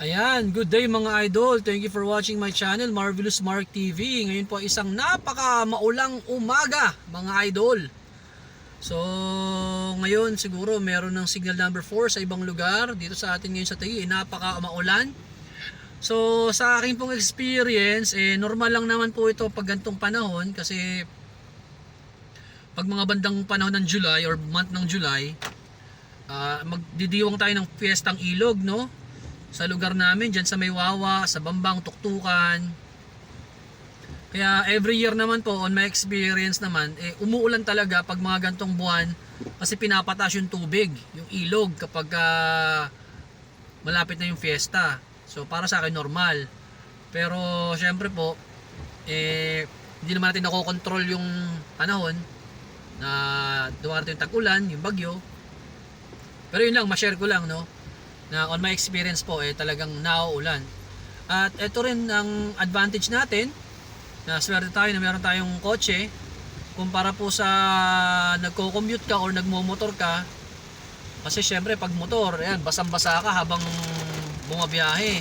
Ayan, good day mga idol. Thank you for watching my channel, Marvelous Mark TV. Ngayon po isang napaka maulang umaga mga idol. So, ngayon siguro meron ng signal number 4 sa ibang lugar. Dito sa atin ngayon sa Taguig, napaka maulan. So, sa aking pong experience, eh, normal lang naman po ito pag gantong panahon kasi pag mga bandang panahon ng July or month ng July, ah, magdidiwang tayo ng piyestang ilog, no? Sa lugar namin, dyan sa Maywawa, sa Bambang, Tuktukan. Kaya every year naman po, on my experience naman, eh, umuulan talaga pag mga gantong buwan kasi pinapatas yung tubig, yung ilog kapag ah, malapit na yung fiesta. So para sa akin normal. Pero syempre po, eh, hindi naman natin nakokontrol yung panahon na dumarating yung tag-ulan, yung bagyo. Pero yun lang, ma-share ko lang, no? Na on my experience po, eh, talagang nauulan. At ito rin ang advantage natin, na swerte tayo na meron tayong kotse, kumpara po sa nagko-commute ka or nagmo-motor ka, kasi syempre pag motor, ayan, basang-basa ka habang bumabiyahe.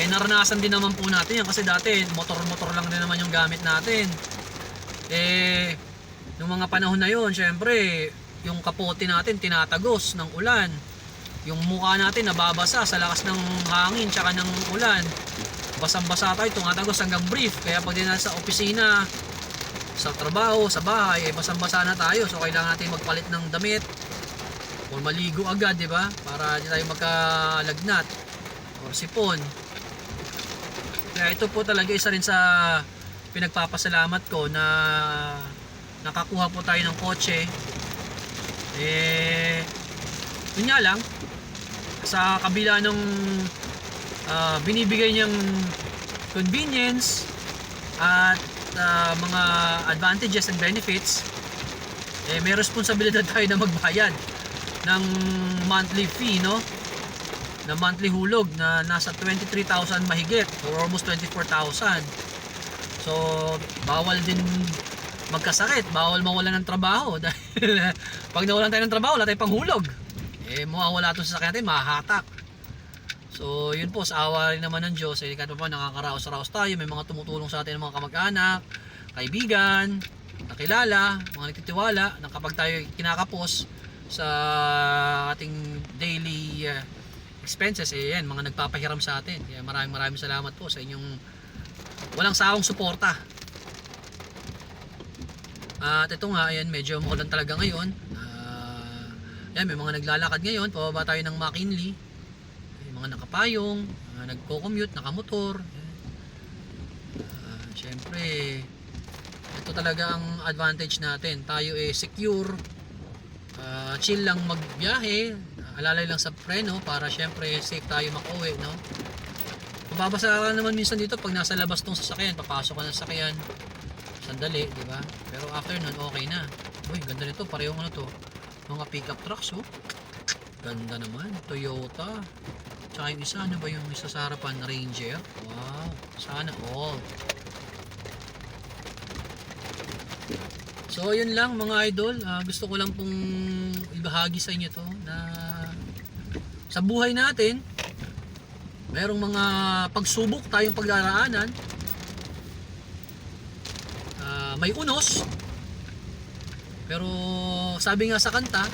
Eh naranasan din naman po natin yan kasi dati motor-motor lang din naman yung gamit natin. Eh yung mga panahon na yon, syempre yung kapote natin tinatagos ng ulan. Yung mukha natin nababasa sa lakas ng hangin tsaka ng ulan. Basang-basa tayo, tumatagos hanggang brief. Kaya pag din sa opisina, sa trabaho, sa bahay, eh, basang-basa na tayo. So kailangan natin magpalit ng damit or maligo agad, di ba? Para hindi tayo magkalagnat or sipon. Kaya ito po talaga isa rin sa pinagpapasalamat ko na nakakuha po tayo ng kotse. Eh, yun nga lang, sa kabila ng ah, binibigay niyang convenience at ah, mga advantages and benefits, eh, may responsibilidad tayo na magbayad ng monthly fee, no? Na monthly hulog na nasa 23,000 mahigit or almost 24,000. So, bawal din magkasakit, bawal mawalan ng trabaho dahil pag nawalan tayo ng trabaho, wala tayong panghulog. Eh, mawawala ito sa sakyan natin, mahahatak. So, yun po, sa awa rin naman ng Diyos, eh, kahit pa pa nakakaraos-raos tayo, may mga tumutulong sa atin ng mga kamag-anak, kaibigan, nakilala, mga nagtitiwala, na kapag tayo kinakapos sa ating daily uh, expenses, eh yan, mga nagpapahiram sa atin. Kaya maraming maraming salamat po sa inyong walang sawang suporta. At ito nga, ayan, medyo maulan talaga ngayon. Ah, yan, may mga naglalakad ngayon, pababa tayo ng McKinley. May mga nakapayong, mga nagko-commute, nakamotor. Ayan. Ah, Siyempre, ito talaga ang advantage natin. Tayo eh secure, ah, chill lang magbiyahe, alalay lang sa preno para syempre safe tayo makauwi, no? Mababasa ka naman minsan dito pag nasa labas tong sasakyan, papasok ka ng sasakyan, sandali, di ba? Pero after nun, okay na. Uy, ganda nito, parehong ano to, mga pickup trucks, oh. Ganda naman, Toyota. Tsaka yung isa, ano ba yung isa sa harapan, Ranger? Wow, sana all. So, yun lang mga idol. Ah, gusto ko lang pong ibahagi sa inyo to na sa buhay natin, merong mga pagsubok tayong pagdaraanan. May unos. Pero sabi nga sa kanta,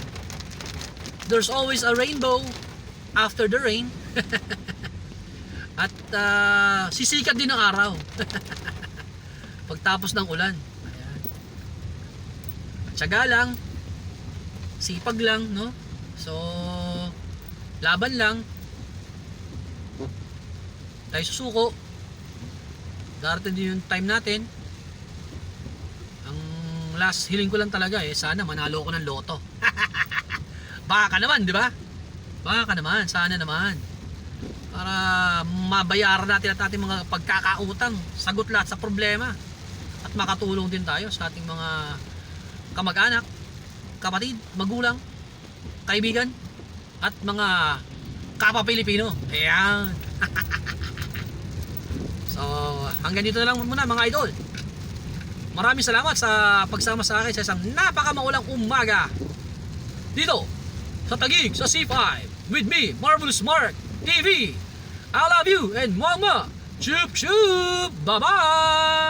there's always a rainbow after the rain. At ah, sisikat din ang araw. Pagtapos ng ulan. Ayan. Tsaga lang. Sipag lang, no? So, laban lang. Tayo susuko. Darating din yung time natin. Ang last hiling ko lang talaga eh, sana manalo ko ng loto. Baka ka naman, di ba? Baka ka naman, sana naman. Para mabayaran natin at ating mga pagkakautang, sagot lahat sa problema. At makatulong din tayo sa ating mga kamag-anak, kapatid, magulang, kaibigan, at mga kapa-Pilipino. Ayan. so, hanggang dito na lang muna mga idol. Maraming salamat sa pagsama sa akin sa isang napakamaulang umaga dito sa Tagig sa C5. with me, Marvelous Mark TV. I love you and mwah. Chup chup. Bye bye.